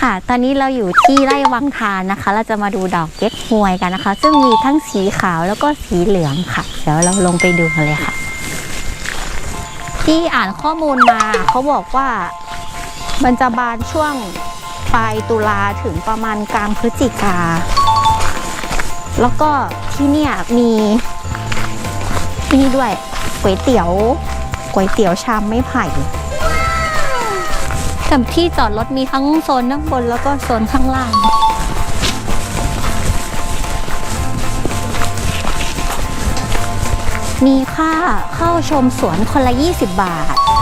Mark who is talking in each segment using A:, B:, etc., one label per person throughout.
A: ค่ะ ตอนนี้เราอยู่ที่ไร่วังทานนะคะ เราจะมาดูดอกเก๊กฮวยกันนะคะ ซึ่งมีทั้งสีขาวแล้วก็สีเหลืองค่ะ เดี๋ยวเราลงไปดูกันเลยค่ะ ที่อ่านข้อมูลมาเขาบอกว่ามันจะบานช่วงปลายตุลาถึงประมาณกลางพฤศจิกา แล้วก็ที่เนี่ยมีนี่ด้วยก๋วยเตี๋ยวก๋วยเตี๋ยวชามไม้ไผ่ กับที่จอดรถมีทั้งโซนข้างบนแล้วก็โซนข้างล่างมีค่าเข้าชมสวนคนละ 20 บาท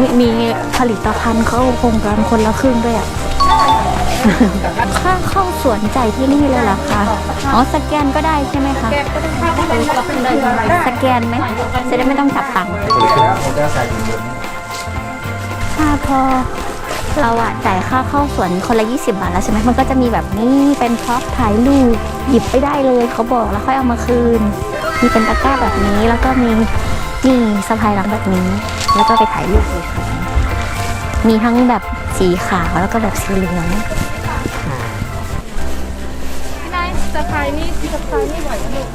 A: มีมีผลิตภัณฑ์เข้าโครงการคนละครึ่งด้วยอะ ค่าเข้าสวนใจที่นี่เลยเหรอคะ อ๋อสแกนก็ได้ใช่ไหมคะ สแกนไหมจะได้ไม่ต้องจับตังค์ถ้าพอเราอะจ่ายค่าเข้าสวนคนละ 20 บาทแล้วใช่ไหมมันก็จะมีแบบนี้เป็นพร็อพถ่ายรูปหยิบไปได้เลยเขาบอกแล้วค่อยเอามาคืน มีเป็นตะกร้าแบบนี้แล้วก็มี นี่สะพายหลังแบบนี้ แล้วก็ไปถ่ายรูปเลยค่ะมีทั้งแบบสีขาวแล้วก็แบบสีเหลือง
B: ได้สะพายนี่สะพายนี่ไหวไหมลูก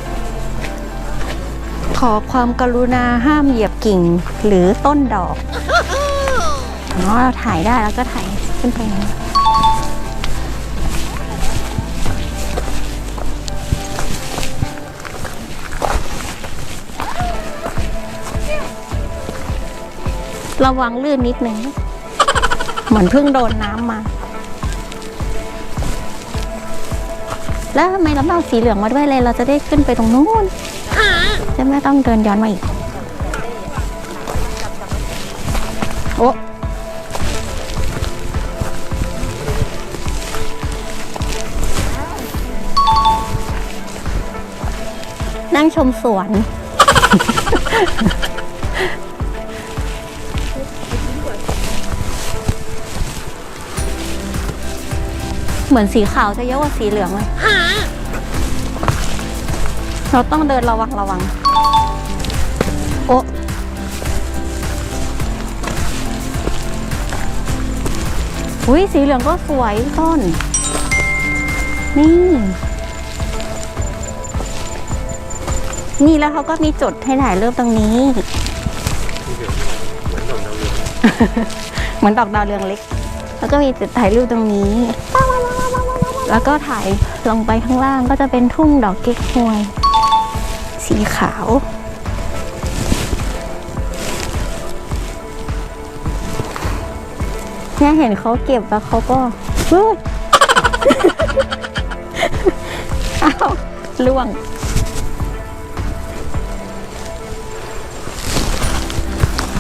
A: ขอความกรุณาห้ามเหยียบกิ่งหรือต้นดอกอ๋อเราถ่ายได้แล้วก็ถ่ายขึ้นไปอย่ ระวังลื่นนิดนึง เหมือนเพิ่งโดนน้ำมา แล้วทำไมเราเอาสีเหลืองมาด้วยเลย เราจะได้ขึ้นไปตรงนู้นจะไม่ต้องเดินย้อนมาอีก โอ้นั่งชมสวน เหมือนสีขาวจะเยอะกว่าสีเหลืองเลยเราต้องเดินระวังระวัง โอ้อุ้ยสีเหลืองก็สวยต้น นี่ นี่แล้วเขาก็มีจุดให้ถ่ายรูปตรงนี้ เหมือนดอกดาวเรืองเล็ก แล้วก็มีจุดถ่ายรูปตรงนี้ แล้วก็ถ่ายลงไปข้างล่างก็จะเป็นทุ่งดอกเก๊กฮวย สีขาว เนี่ยเห็นเขาเก็บแล้วเขาก็เฮ้ยอ้าวล่วง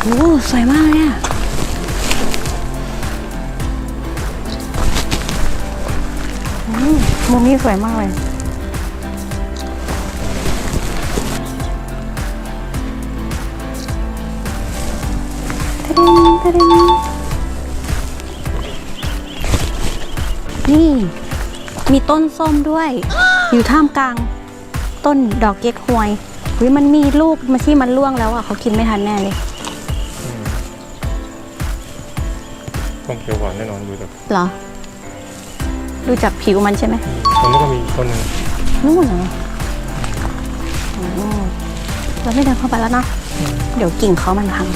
A: โอ้สวยมากเลย มมุมนี้สวยมากเลยตะดิงตะดิงนี่ มีต้นส้มด้วย อยู่ท่ามกลาง ต้นดอกเก๊กฮวยวิมันมีลูกมาที่มันร่วงแล้วอะเขากินไม่ทันแน่เลย
C: ต้องเขียวหวานแน่นอนดูจาก
A: เหรอ ดูจากผิวมันใช่ไหม
C: ตรงนี้ก็มีอีกต้นหนึง
A: นู่นเหรออ๋อเราไม่เดินเข้าไปแล้วเนอะเดี๋ยวกิ่งเขามันพัง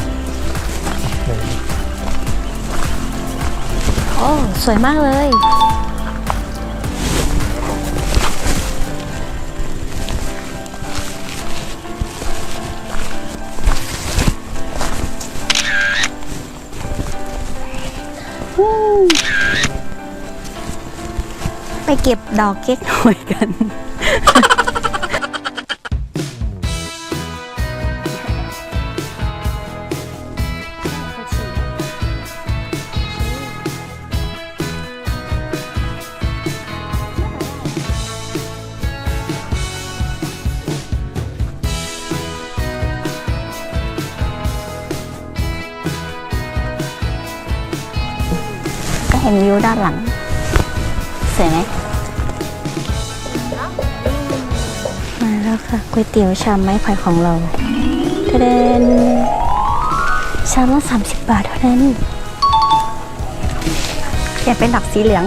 A: โอ้ สวยมากเลย ไปเก็บดอกเก๊กหวยกัน ก็เห็นวิวด้านหลัง สวยไหมมาแล้วค่ะก๋วยเตี๋ยวชามไม้ไผ่ของเราทะเดนชามละ30 บาทเท่านั้น เปลี่ยนเป็นดอกสีเหลือง